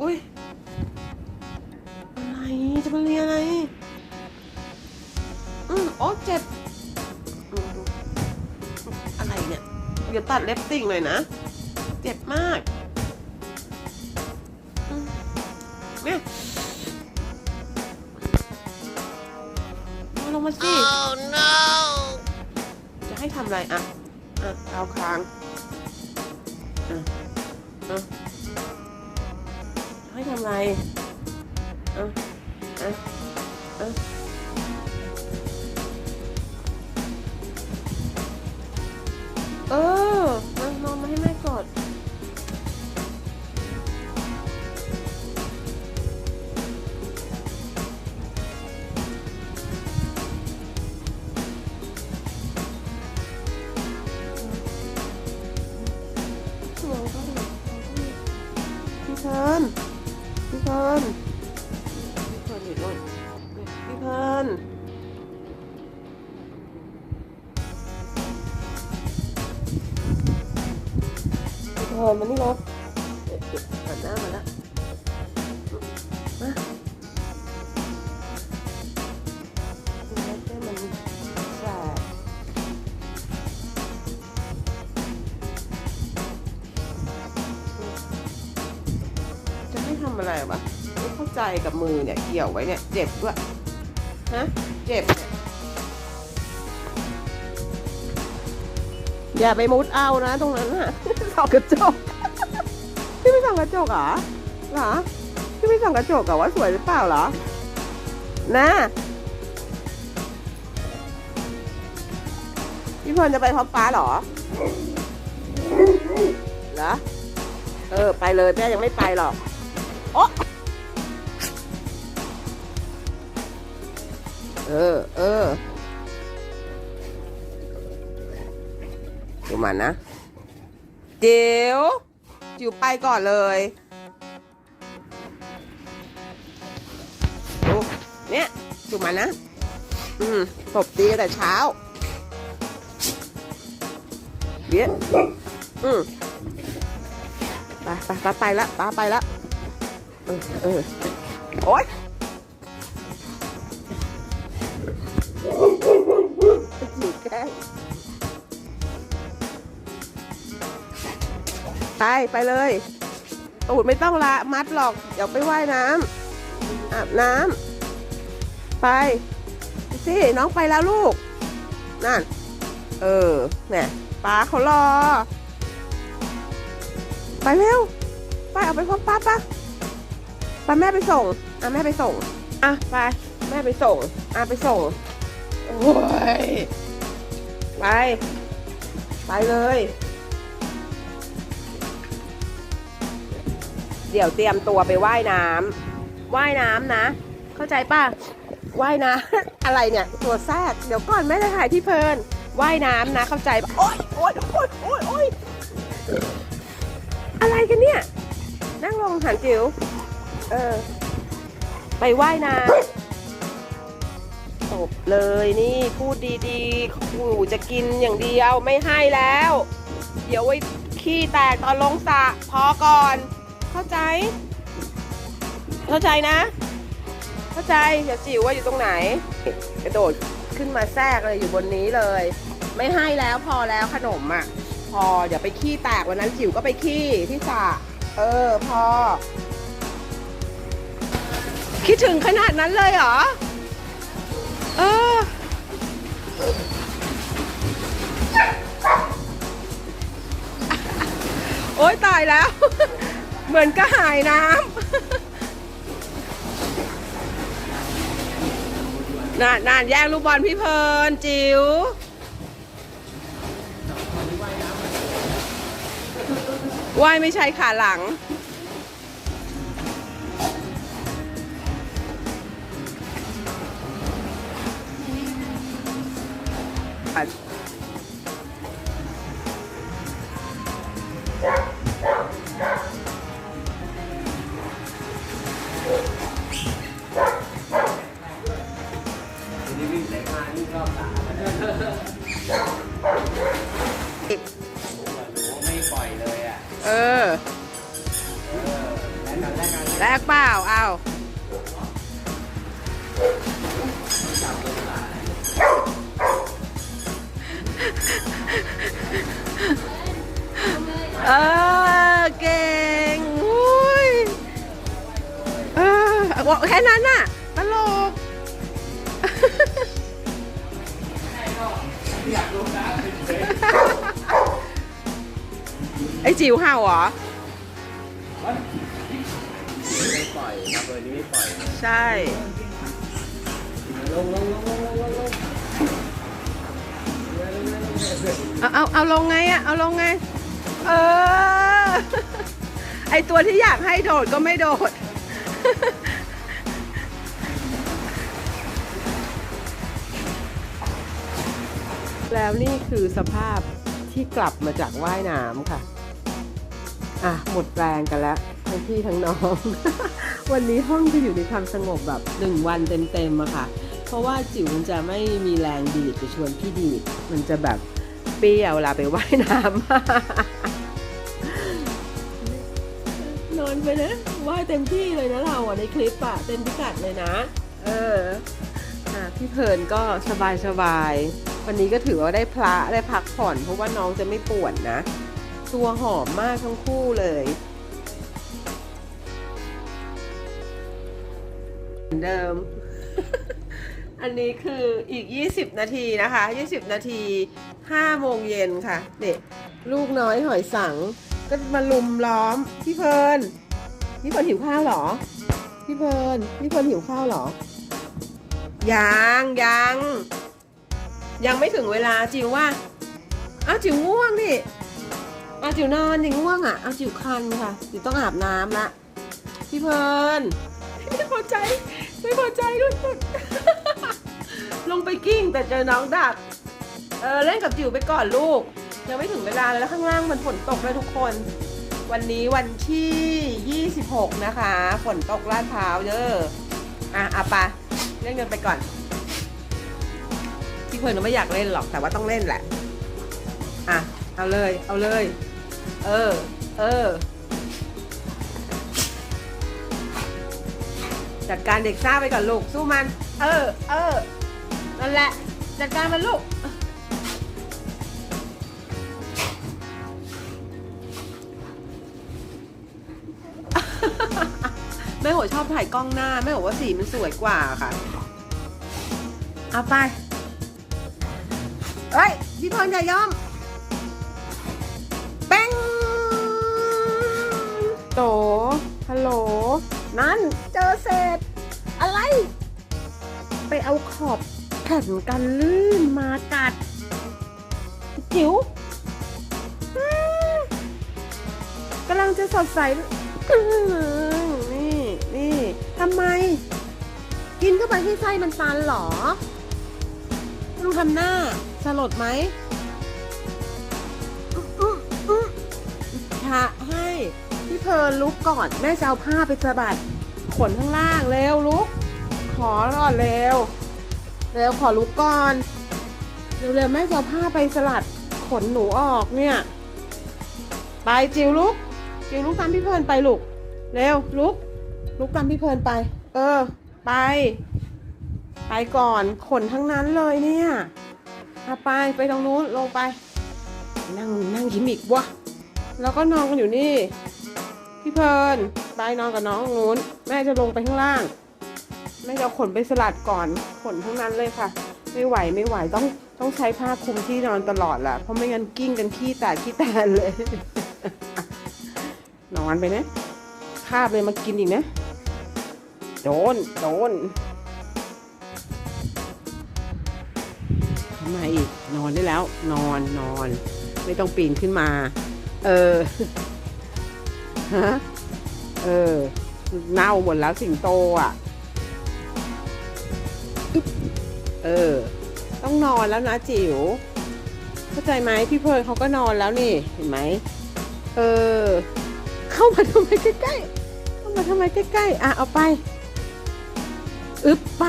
อุ้ยอะไรจะมาเรียนอะไร อืมโอ้เจ็บอืมอะไรเนี่ยเดี๋ยวตัดเล็บติ่งเลยนะ เจ็บมากอืมเนี่ยมาลงมาสิ Oh no! จะให้ทำอะไรอะ อะเอาคางอะอะ ให้ทำไรอะอะอะเออมามองมาให้แม่กอดเพิร์นพี่ เพิร์นพี่เพิร์นอยู่นู่นพี่เพิร์นพี่เพิร์นมานี่แล้ว กับมือเนี่ยเกี่ยวไว้เนี่ยเจ็บด้วยฮะเจ็บเนี่ยอย่าไปมุดเอานะตรงนั้นน่ะส่องกระจกพี่ไม่ส่องกระจกเหรอเหรอพี่ไม่ส่องกระจกเหรอว่าสวยหรือเปล่าเหรอนะพี่เพลิร์นจะไปพร้อมป้าเหรอเหรอเออ ไปเลยแม่ยังไม่ไปหรอก โอะ ออ เออดูมันนะเดี๋ยวจิ๋วไปก่อนเลยดูเนี่ยดูมันนะ อืมตบตีกันแต่เช้าเดี๋ยวอืมไปไปป้าไปละป้าไปละเออเออโอ๊ย จิ๋วแกล้ ไปไปเลยตูดไม่ต้องละมัดหรอก เดี๋ยวไปว่ายน้ำอาบน้ำไปสิน้องไปแล้วลูก นั่น เออเนี่ยป้าเขารอ ไปเร็วไปเอาไปพบป้าปะไปแม่ไปส่งอะแม่ไปส่งอะไปแม่ไปส่งอะไปส่งโอ้ย ไป ไปเลย เดี๋ยวเตรียมตัวไปว่ายน้ำว่ายน้ำนะ เข้าใจป่ะว่ายน้ำอะไรเนี่ย ตัวแทรกเดี๋ยวก่อนแม่จะถ่ายที่เพลินว่ายน้ำนะ เข้าใจป่ะโอ๊ยโอ๊ยโอ๊ยโอ๊ยโอ๊ยอะไรกันเนี่ย นั่งลงหันจิ๋วเออ ไปว่ายน้ำ บเลยนี่พูดดีๆขู่จะกินอย่างเดียวไม่ให้แล้ว เดี๋ยวไว้ขี้แตกตอนลงสระพอก่อน เข้าใจ เข้าใจนะ เข้าใจเดี๋ยวจิ๋วว่าอยู่ตรงไหน กระโดดขึ้นมาแทรกเลยอยู่บนนี้เลย ไม่ให้แล้วพอแล้วขนมอะ พอเดี๋ยวไปขี้แตกวันนั้นจิ๋วก็ไปขี้ที่สระเออพอคิดถึงขนาดนั้นเลยเหรอ เออโอ๊ยตายแล้ว เหมือนกระหายน้ำนานนานแย่งลูกบอลพี่เพลินจิ๋วว่ายไม่ใช่ขาหลัง อะอิบไม่ปล่อยเลยอะ เออ แลกเปล่าเอา เออเก่งอุ้ยเออแค่นั้นน่ะตลกไอ้จิ๋วเห่าเหรอไม่ปล่อยครับเบอร์นี้ไม่ปล่อยใช่ลงลงลงลงลงลงลงเอาเอาเอาลงไงอะเอาลงไง เออ ไอตัวที่อยากให้โดดก็ไม่โดด แล้วนี่คือสภาพที่กลับมาจากว่ายน้ำค่ะ อะ หมดแรงกันแล้ว ทั้งพี่ทั้งน้อง วันนี้ห้องจะอยู่ในความสงบแบบหนึ่งวันเต็มๆอะค่ะ เพราะว่าจิ๋วมันจะไม่มีแรงดีดจะชวนพี่ดีดมันจะแบบ ปรี้ยวเวลาไปว่ายน้ำนอนไปนะว่ายเต็มที่เลยนะเราอะในคลิปอะเต็มพิกัดเลยนะ เออพี่เพลินก็สบายสบายๆวันนี้ก็ถือว่าได้พระได้พักผ่อน เพราะว่าน้องจะไม่ปวดนะ ตัวหอมมากทั้งคู่เลยเหมือนเดิม อันนี้คืออีก 20 นาทีนะคะ 20 นาที 5โมงเย็นค่ะเด็กลูกน้อยหอยสัง ก็มาลุมล้อมพี่เพลินพี่เพลินหิวข้าวหรอ พี่เพลินพี่เพลินหิวข้าวหรอ ยังยัง ยังไม่ถึงเวลาจิ๋วว่าอ้าวจิ๋วง่วงนี่อ้าวจิ๋วนอนจิ๋วง่วงอะอ้าวจิ๋วคันค่ะจิ๋วต้องอาบน้ำละพี่เพลินไม่พอใจไม่พอใจด้วยลงไปกิ้งแต่เจอน้องดัก เออเล่นกับจิ๋วไปก่อนลูก ยังไม่ถึงเวลาแล้วข้างล่างมันฝนตกเลยทุกคน วันนี้วันที่ 26 นะคะ ฝนตกลาดพร้าวเด้ออะอาไปเล่นกันไปก่อนพี่เพลินก็ไม่อยากเล่นหรอกแต่ว่าต้องเล่นแหละ อะ เอาเลย เอาเลย เออ เออ จัดการเด็กซ่าไปก่อนลูกสู้มัน เออ เออ นั่นแหละ จัดการมันลูก แม่โหชอบถ่ายกล้องหน้า แม่บอกว่าสีมันสวยกว่าค่ะ เอาไปเฮ้ย พี่พรอย่ายอมแป้งโต ฮัลโหล นั่น เจอเศษ อะไร ไปเอาขอบแผ่นกันลื่นมากัด จิ๋วอืมกำลังจะสดใสอื้อหือ นี่นี่ทำไม กินเข้าไปที่ไส้มันตันหรอต้องทำหน้าสลดไหมอื้ออื้ออื้อทะให้พี่เพลินลุกก่อนแม่จะเอาผ้าไปสะบัดขนข้างล่างเร็วลุก ขอก่อนเร็ว เร็วขอลุกก่อนเร็วๆแม่จะเอาผ้าไปสลัดขนหนูออกเนี่ย ไปจิวลุก จิวลุกตามพี่เพลินไปลูก เร็วลุก ลุกตามพี่เพลินไป เออ ไป ไปก่อนขนทั้งนั้นเลยเนี่ยอาไปไปตรงนู้นลงไป นั่งนั่งยิ้มอีกวะแล้วก็นอนกันอยู่นี่ พี่เพลินไปนอนกับน้องงนู้นแม่จะลงไปข้างล่าง แม่จะขนไปสลัดก่อนขนทั้งนั้นเลยค่ะ ไม่ไหวไม่ไหวต้องต้องใช้ผ้าคลุมที่นอนตลอดแหละเพราะไม่งั้นกิ้งกันขี้แตกขี้แตนเลย นอนไปนะคาบเลยมากินอีกนะ โดน โดนทำไมอีก นอนได้แล้ว นอนนอน ไม่ต้องปีนขึ้นมา เออ ฮะ เออ เน่าหมดแล้วสิงโตอะ เออ ต้องนอนแล้วนะจิ๋ว เข้าใจไหมพี่เพลินเขาก็นอนแล้วนี่ เห็นไหม เออ เข้ามาทำไมใกล้ๆ เข้ามาทำไมใกล้ๆ อะ เอาไป อึบไป